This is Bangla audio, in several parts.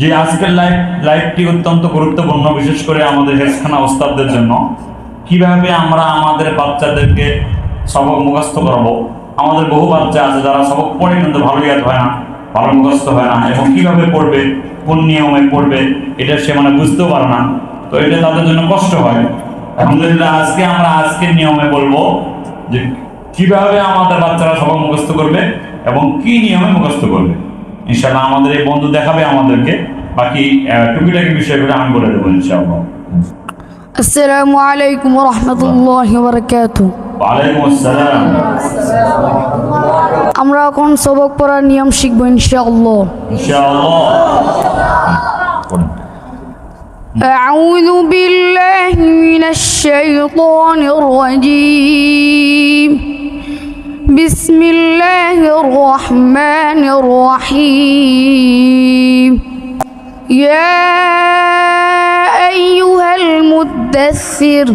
যে আজকের লাইভ লাইভটি অত্যন্ত গুরুত্বপূর্ণ, বিশেষ করে আমাদের হেলথখানা ওস্তাদদের জন্য। কীভাবে আমরা আমাদের বাচ্চাদেরকে সবক মুখস্থ করাবো? আমাদের বহু বাচ্চা আছে যারা সবক পড়ে কিন্তু ভালো ইয়াদ হয় না, ভালো মুখস্থ হয় না, এবং কীভাবে পড়বে, কোন নিয়মে পড়বে, এটা সে মানে বুঝতেও পারে না। তো এটা তাদের জন্য কষ্ট হয়। আলহামদুলিল্লাহ, আজকে আমরা আজকের নিয়মে বলব যে কীভাবে আমাদের বাচ্চারা সবক মুখস্থ করবে এবং কি নিয়মে মুখস্থ করবে। ইনশাল্লাহ আমাদের এই বন্ধু দেখাবে আমাদেরকে বাকি আহ, টুকিটাকি বিষয়গুলো আমি বলে দেবো ইনশাআল্লাহ আসসালামু আলাইকুম রহমতুল্লাহ বারকাত ওয়ালাইকুম আসসালাম আমরা এখন সবক পড়ার নিয়ম শিখবো ইনশাআল্লাহ ইনশাআল্লাহ পড়ুন। أعوذ بالله من الشيطان الرجيم بسم الله الرحمن الرحيم يا أيها المدثر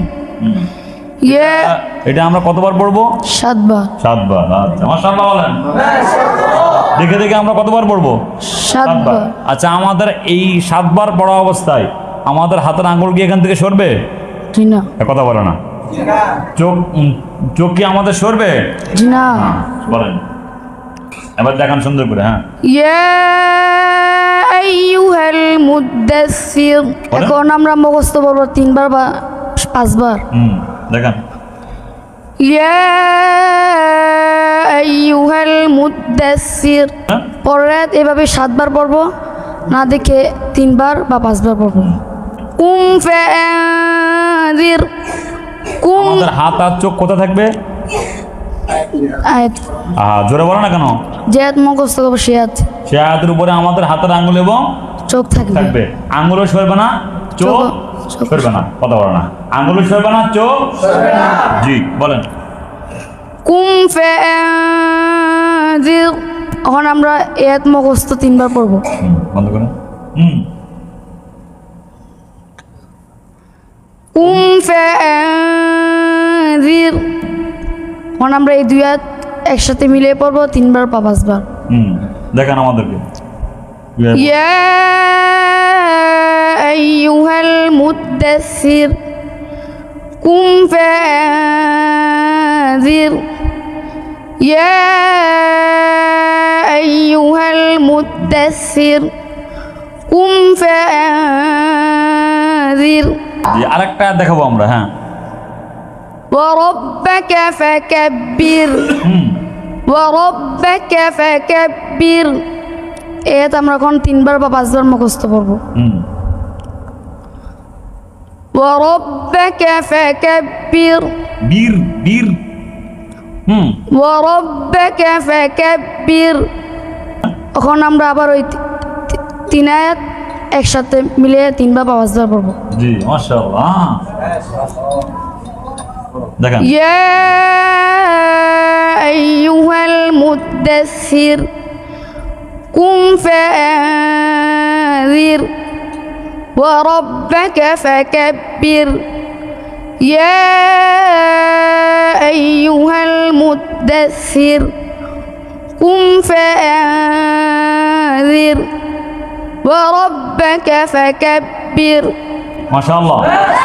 يا এটা আমরা কতবার পড়বো সাতবার সাতবার আচ্ছা মাশাআল্লাহ বলেন দেখে দেখে আমরা কতবার পড়বো সাতবার আচ্ছা আমাদের এই সাতবার পড়া অবস্থায় আমাদের হাতের আঙ্গুল কি এখান থেকে সরবে জি না এ কথা বলে না চোখ চোখ কি আমাদের সরবে? না। হ্যাঁ, বলেন। এবার দেখান সুন্দর করে হ্যাঁ। ইয়ে এখন আমরা মুখস্থ করব তিনবার বা পাঁচবার। হুম দেখান। ইয়া আইয়ুহাল মুদাসসির। হ্যাঁ। পরে এভাবে সাতবার পড়ব না দেখে তিনবার বা পাঁচবার পড়ব। কুম ফাআযির কুম আমাদের হাত আর চোখ কোথায় থাকবে? আয়াত। আহা জোরে বলো না কেন? যে হাত মুখস্থ করব সে হাত। সে হাতের উপরে আমাদের হাতের আঙ্গুল এবং চোখ থাকবে। থাকবে। আঙ্গুলও সরবে না চোখ সরবে না কথা বলো না। আঙ্গুলও সরবে না চোখ জি বলেন। কুম ফ্যান্দির এখন আমরা এ হাত মুখস্থ তিনবার পড়ব। বন্ধ করুন হুম। কুম ফ্যান্দির এখন আমরা এই দুই হাত একসাথে মিলিয়ে পড়বো তিনবার বা পাঁচবার হুম দেখান আমাদেরকে يا أيها المدثر قم فأنذر يا أيها المدثر قم فأنذر জি আরেকটা দেখাবো আমরা হ্যাঁ وربك فكبر হুম وربك فكبر এত আমরা এখন তিনবার বা পাঁচবার মুখস্থ পড়বো হুম وربك فكبر বীর বীর হুম وربك فكبر এখন আমরা আবার ওই তি- তি- তিন আয়াত একসাথে মিলিয়ে তিনবার বা পাঁচবার পড়বো জি মাশাআল্লাহ দেখেন يا أيها المدثر قم فأنذر وربك فكبر يا أيها المدثر قم فأنذر وربك فكبر মাশাআল্লাহ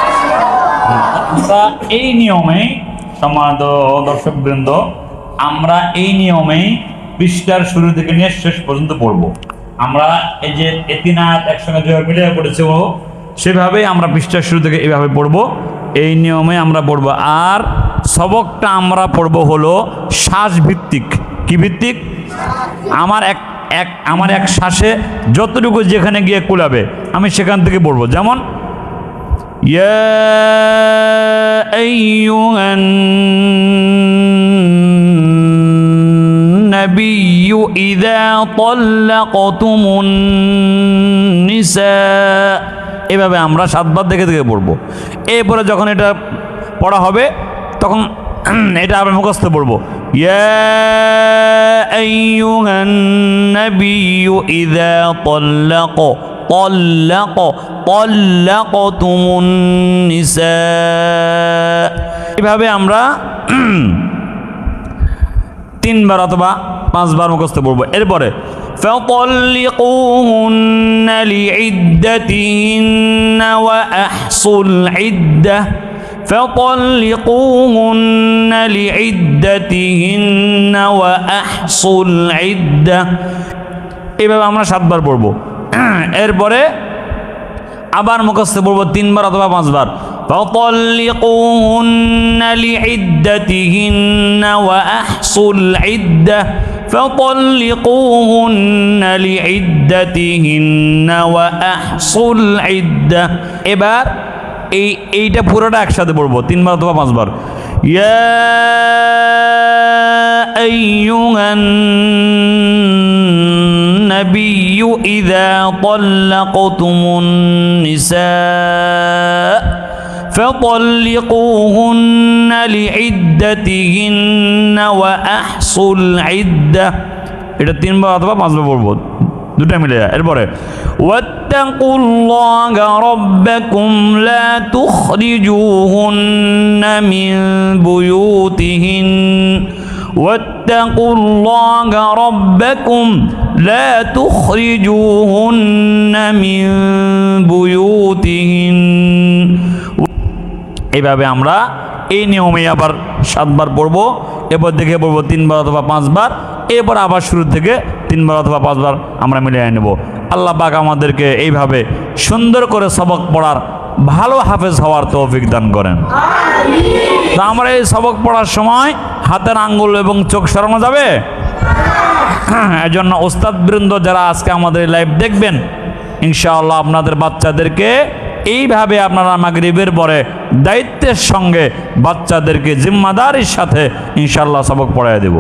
আমরা এই নিয়মে সম্মানিত দর্শক বৃন্দ আমরা এই নিয়মেই পৃষ্ঠার শুরু থেকে নিয়ে শেষ পর্যন্ত পড়ব। আমরা এই যে এতিনাথ একসঙ্গে যেভাবে মিলিয়ে পড়েছে ও, সেভাবেই আমরা পৃষ্ঠার শুরু থেকে এইভাবে পড়ব। এই নিয়মে আমরা পড়ব। আর সবকটা আমরা পড়ব হলো শ্বাস ভিত্তিক কি ভিত্তিক? আমার এক এক, আমার এক শ্বাসে যতটুকু যেখানে গিয়ে কুলাবে, আমি সেখান থেকে পড়ব। যেমন يا النبي إذا طلقتم النساء এভাবে আমরা সাতবার দেখে দেখে পড়বো এরপরে যখন এটা পড়া হবে তখন এটা আবার মুখস্থ পড়বো يا أيها النبي إذا طلق طلق طلقتم النساء এভাবে আমরা তিনবার অথবা পাঁচবার মুখস্থ পড়বো এরপরে فطلقوهن لعدتهن وأحصوا العدة فطلقوهن لعدتهن وأحصوا العدة এইভাবে আমরা সাতবার পড়বো এরপরে আবার মুখস্থ পড়বো তিনবার অথবা পাঁচবার فطلقوهن لعدتهن وأحصوا العدة فطلقوهن لعدتهن وأحصوا العدة এবার এই এইটা পুরোটা একসাথে পড়বো তিনবার অথবা পাঁচবার يا أيها النبي إذا طلقتم النساء فطلقوهن لعدتهن وأحصوا العدة এটা তিনবার অথবা পাঁচবার বলবো দুটা মিলে যায় এরপরে واتقوا الله ربكم لا تخرجوهن من بيوتهن واتقوا الله ربكم لا تخرجوهن من بيوتهن এইভাবে আমরা এই নিয়মে আবার সাতবার পড়ব, এরপর দেখে পড়ব তিনবার অথবা পাঁচবার, এরপর আবার শুরু থেকে তিনবার অথবা পাঁচবার আমরা মিলিয়ে নেব। আল্লাহ পাক আমাদেরকে এইভাবে সুন্দর করে সবক পড়ার ভালো হাফেজ হওয়ার তৌফিক দান করেন। তা আমরা এই সবক পড়ার সময় হাতের আঙ্গুল এবং চোখ সরানো যাবে? এই জন্য ওস্তাদ বৃন্দ যারা আজকে আমাদের লাইভ দেখবেন, ইনশাআল্লাহ আপনাদের বাচ্চাদেরকে এইভাবে আপনারা মাগরিবের পরে দায়িত্বের সঙ্গে বাচ্চাদেরকে জিম্মাদারির সাথে ইনশাল্লাহ সবক পড়ায় দেব।